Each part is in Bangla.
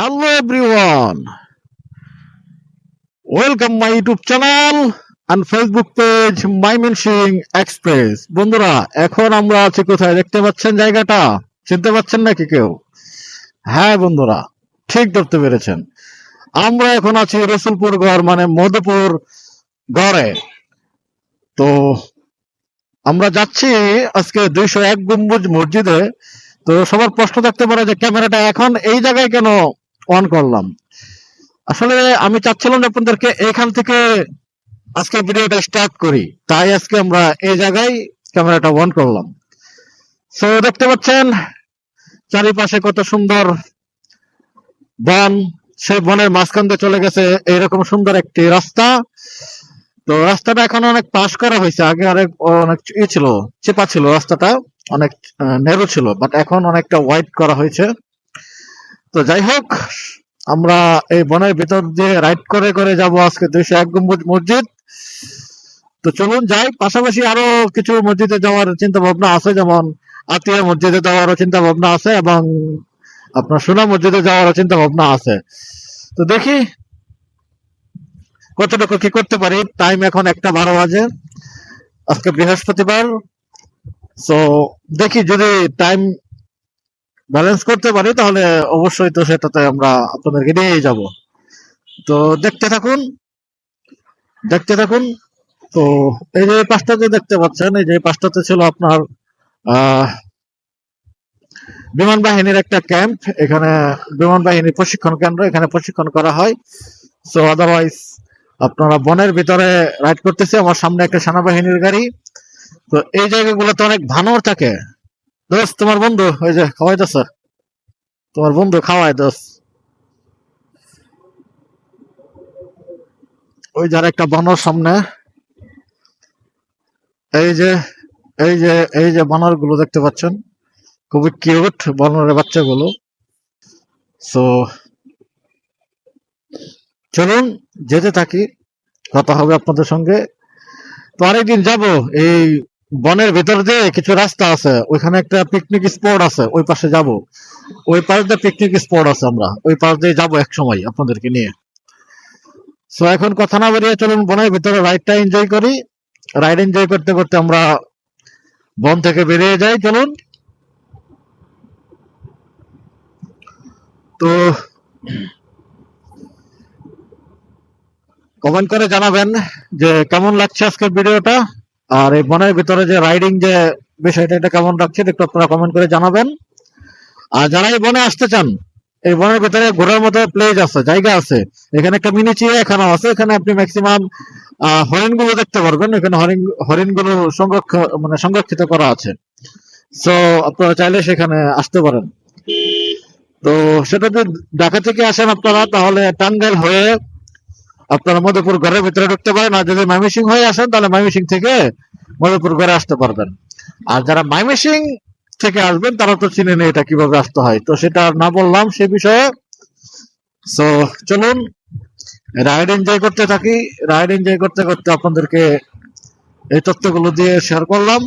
Hello welcome my YouTube channel and Facebook page page Mymensing express বন্ধুরা, এখন আমরা আছি কোথায়? দেখতে পাচ্ছেন জায়গাটা? চিনতে পাচ্ছেন নাকি কেউ? হ্যাঁ বন্ধুরা, ঠিক ধরতে পেরেছেন। আমরা এখন আছি রসুলপুর গড় মানে মধুপুর গড়ে। তো, আমরা যাচ্ছি আজকে দুইশো এক গম্বুজ মসজিদে। তো সবার প্রশ্ন থাকতে পারে যে, ক্যামেরাটা এখন এই জায়গায় কেন অন করলাম। আসলে আমি চাচ্ছিলাম আপনাদেরকে এখান থেকে আজকে ভিডিওটা স্টার্ট করি। তাই আজকে আমরা এই জায়গায় ক্যামেরাটা অন করলাম। তো দেখতে পাচ্ছেন, চারিপাশে কত সুন্দর বন। সে বনের মাঝখান দিয়ে চলে গেছে এইরকম সুন্দর একটি রাস্তা। তো রাস্তাটা এখন অনেক পাশ করা হয়েছে। আগে অনেক অনেক ই ছিল, চেপা ছিল রাস্তাটা, অনেক নেরো ছিল বাট এখন অনেকটা ওয়াইড করা হয়েছে। তো যাই হোক, আমরা এই বনের ভিতর দিয়ে রাইড করে করে যাব আজকে দুইশো এক গম্বুজ মসজিদ। তো চলুন যাই, পাশাপাশি আরও কিছু মসজিদে যাওয়ার চিন্তা ভাবনা আছে, যেমন আতিয়া মসজিদে যাওয়ারও চিন্তা ভাবনা আছে এবং আপনার সোনা মসজিদে যাওয়ারও চিন্তা ভাবনা আছে। তো দেখি কতটুকু কি করতে পারি। টাইম এখন একটা বারো বাজে। আজকে বৃহস্পতিবার। তো দেখি যদি টাইম ব্যালেন্স করতে পারি, তাহলে অবশ্যই তো সেটাতে আমরা আপনাদেরকে নিয়ে যাব। তো দেখতে থাকুন দেখতে থাকুন। তো এই যে পাঁচটা যে দেখতে পাচ্ছেন, এই যে পাঁচটাতে ছিল আপনার বিমান বাহিনীর একটা ক্যাম্প। এখানে বিমান বাহিনীর প্রশিক্ষণ কেন্দ্র, এখানে প্রশিক্ষণ করা হয়। সো আদারওয়াইজ আপনারা বনের ভিতরে রাইড করতেছে, আমার সামনে একটা সেনাবাহিনীর গাড়ি। তো এই জায়গাগুলোতে অনেক ভানর থাকে। দোস্ত, তোমার বন্ধু, ওই যে খাওয়াইতেছে। তোমার বন্ধু খাওয়ায়, দোস্ত। ওই যার একটা বানর সামনে। এই যে এই যে এই যে বানরগুলো দেখতে পাচ্ছেন। খুবই কিউট বানরের বাচ্চাগুলো। সো চলুন, যেতে থাকি। কথা হবে আপনাদের সঙ্গে। তো আরেকদিন যাব এই বনের ভিতর দিয়ে কিছু রাস্তা আছে, ওইখানে একটা পিকনিক স্পট আছে, ওই পাশে যাব। ওই পাশ দিয়ে পিকনিক স্পট আছে আমরা, ওই পাশ দিয়ে যাব এক সময় আপনাদেরকে নিয়ে। সো এখন কথা না বেরিয়ে চলুন বনের ভিতরে রাইডটা এনজয় করি। রাইড এনজয় করতে করতে আমরা বন থেকে বেরিয়ে যাই, চলুন। তো কমেন্ট করে জানাবেন যে কেমন লাগছে আজকের ভিডিওটা আর এই বনের ভিতরে যে রাইডিং যে বিষয়টা, এটা কেমন লাগছে একটু আপনারা কমেন্ট করে জানাবেন। আর যারা এই বনে আসতে চান, এই বনের ভিতরে ঘোরার মতো প্লেস আছে, জায়গা আছে। এখানে একটা মিনি চিড়িয়াখানা আছে, এখানে আপনি ম্যাক্সিমাম হরিণগুলো দেখতে পারবেন। এখানে হরিণ হরিণগুলো সংরক্ষণ মানে সংরক্ষিত করা আছে। সো আপনারা চাইলে সেখানে আসতে পারেন। তো সেটা যদি ঢাকা থেকে আসেন আপনারা, তাহলে টাঙ্গাইল হয়ে আপনারা মধুপুর ঘরের ভিতরে ঢুকতে পারেন, আর যদি ময়মনসিং হয়ে আসেন, তাহলে ময়মনসিং থেকে মধুপুর ঘরে আসতে পারবেন। আর যারা ময়মনসিং থেকে আসবেন, তারা তো চিনে নেই এটা কীভাবে আসতে হয়। তো সেটা না বললাম সে বিষয়ে। সো চলুন রাইড এনজয় করতে থাকি। রাইড এনজয় করতে করতে আপনাদেরকে এই তথ্যগুলো দিয়ে শেয়ার করলাম।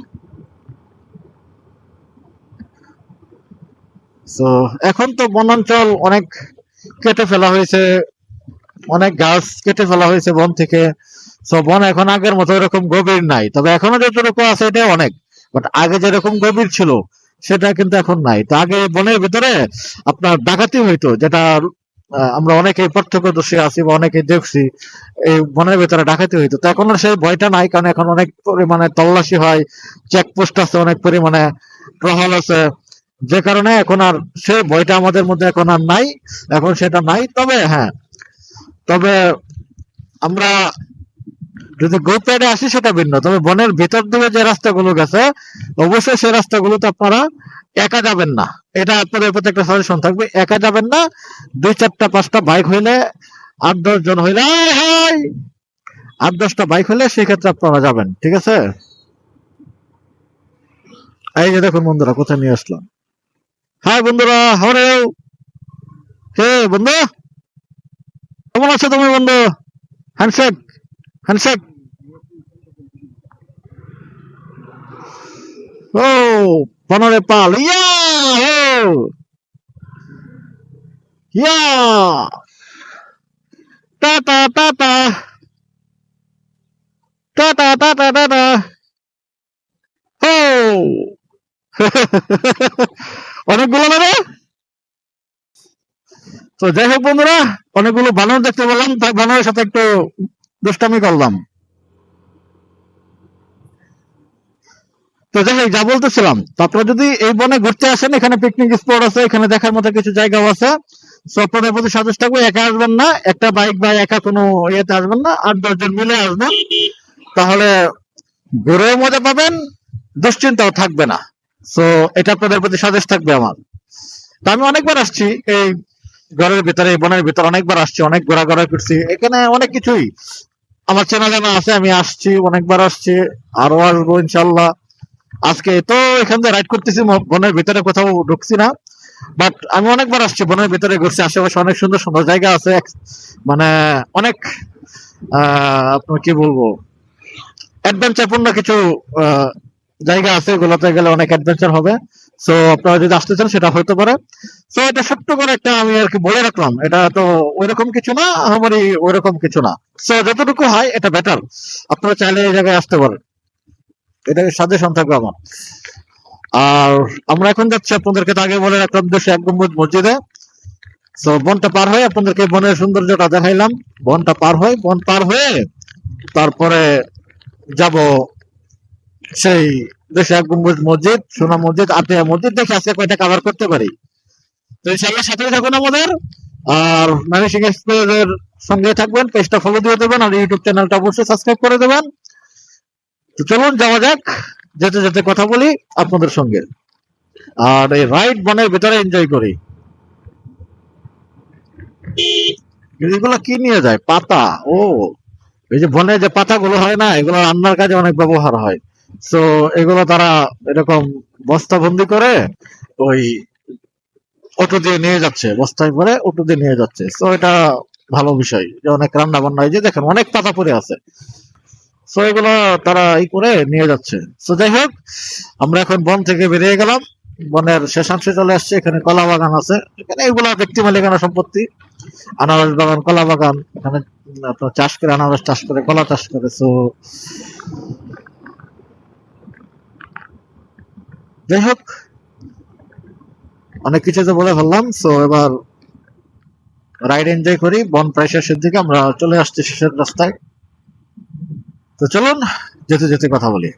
তো এখন তো বনাঞ্চল অনেক কেটে ফেলা হয়েছে। অনেক গাছ কেটে ফেলা হয়েছে বন থেকে। তো বন এখন আগের মতো এরকম গভীর নাই। তবে এখনও যতটুকু আছে এটা অনেক। বাট আগে যেরকম গভীর ছিল, সেটা কিন্তু এখন নাই। তো আগে বনের ভিতরে আপনার ডাকাতি হইতো, যেটা আমরা অনেকে প্রত্যক্ষদর্শী আছি বা অনেকে দেখছি, এই বনের ভিতরে ডাকাতি হইতো। তো এখন সেই ভয়টা নাই, কারণ এখন অনেক পরিমাণে তল্লাশি হয় চেকপোস্ট আছে, অনেক পরিমাণে টহল আছে। যে কারণে এখন আর সেই ভয়টা আমাদের মধ্যে এখন আর নাই, এখন সেটা নাই। তবে হ্যাঁ তবে আমরা যদি গোপ্যাডে আসি সেটা ভিন্ন, তবে বনের ভিতর দিকে যে রাস্তাগুলো গেছে, অবশ্যই সেই রাস্তাগুলোতে আপনারা একা যাবেন না। এটা আপনাদের প্রতি একটা সাজেশন থাকবে, একা যাবেন না, দুই চারটা, পাঁচটা বাইক হইলে আট দশ জন হইলে হায়! আট দশটা বাইক হলে সেক্ষেত্রে আপনারা যাবেন, ঠিক আছে? এই যে দেখুন বন্ধুরা, কোথায় নিয়ে আসলাম? হাই বন্ধুরা, হরে হে বন্ধু? কেমন আছো তুমি বন্ধু হ্যান্ডশেক হ্যান্ডশেক ও পনেরো পাল ইয়া ইয়া টা টা টা টা টা টা টা টা টা টা হো অনেকগুলো না রে? তো যাই হোক বন্ধুরা, অনেকগুলো বানর দেখতে পেলাম, তাই বানরের সাথে একটু দুষ্টামি করলাম। তো যাই হোক, যা বলতেছিলাম, তো আপনারা যদি এই বনে ঘুরতে আসেন, এখানে পিকনিক স্পট আছে, এখানে দেখার মতো কিছু জায়গাও আছে। একা আসবেন না, একটা বাইক বা একা কোনো ইয়েতে আসবেন না, আট দশজন মিলে আসবেন। তাহলে ঘুরেও মজা পাবেন, দুশ্চিন্তাও থাকবে না। সো এটা আপনাদের প্রতি সাজেস্ট থাকবে আমার। তো আমি অনেকবার আসছি, এই ঘরের ভিতরে বনের ভিতরে অনেকবার আসছি, অনেক ঘোরাঘোরা করছি। এখানে অনেক কিছুই। আমার চেনা জানা আছে, আমি আসছি, অনেকবার আসছি, আরও আসব ইনশাল্লাহ আজকে তো এখান থেকে রাইড করতেছি বনের ভিতরে কোথাও ঢুকছি না। বাট আমি অনেকবার আসছি, বনের ভিতরে ঘুরছি, আশেপাশে অনেক সুন্দর সুন্দর জায়গা আছে মানে অনেক আপনার কি বলব? অ্যাডভেঞ্চার পূর্ণ কিছু জায়গা আছে, ওগুলোতে গেলে অনেক অ্যাডভেঞ্চার হবে। সো আপনারা যদি আসতে চান, সেটা হতে পারে। সো এটা ছোট্ট করে একটা আমি আর কি বলে রাখলাম। এটা তো ওইরকম কিছু না আমারই ওইরকম কিছু না। সো যতটুকু হয়, এটা বেটার আপনারা চাইলে এই জায়গায় আসতে পারেন। এটা সাজেশন থাকবে আমার। আর আমরা এখন যাচ্ছি আপনাদেরকে আগে বলে রাখলাম দেশে এক গম্বুজ মসজিদে। সো বনটা পার হয়ে আপনাদেরকে বনের সৌন্দর্যটা দেখাইলাম। বনটা পার হয়ে, বন পার হয়ে তারপরে যাব সেই এক গম্বুজ মসজিদ সোনা মসজিদ আতিয়া মসজিদ দেখে আজকে কয়টা কভার করতে পারি। তো ইনশাল্লাহ সাথে থাকুন আমাদের। আর ম্যানেজিং এক্সপ্রেস এর সঙ্গে থাকবেন পেজটা ফলো দিয়ে দেবেন, আর ইউটিউব চ্যানেলটা অবশ্যই সাবস্ক্রাইব করে দেবেন। তো চলুন, যাওয়া যাক, যেতে যেতে কথা বলি আপনাদের সঙ্গে। আর এই রাইড বনের ভিতরে এনজয় করি। এগুলো কি নিয়ে যায়? পাতা। ও, এই যে বনে যে পাতাগুলো হয় না, এগুলো রান্নার কাজে অনেক ব্যবহার হয়। তো এগুলো তারা এরকম বস্তাবন্দি করে ওই অটো দিয়ে নিয়ে যাচ্ছে, বস্তায় ভরে অটো দিয়ে নিয়ে যাচ্ছে। তো এটা ভালো বিষয় যে অনেক রান্না বান্না যে দেখেন, অনেক পাতা পড়ে আছে। তো এগুলো তারা এই করে নিয়ে যাচ্ছে। তো যাই হোক, আমরা এখন বন থেকে বেরিয়ে গেলাম। বনের শেষাংশে চলে আসছে, এখানে কলা বাগান আছে। এখানে এগুলো ব্যক্তি মালিকানা সম্পত্তি। আনারস বাগান, কলা বাগান। এখানে চাষ করে, আনারস চাষ করে, কলা চাষ করে। তো যাই হোক অনেক কিছু তো বলে ফেললাম সো এবার রাইড এনজয় করি, বন প্রায় শেষের দিকে, আমরা চলে আসছি শেষের রাস্তায়। তো চলুন, যেতে যেতে কথা বলি।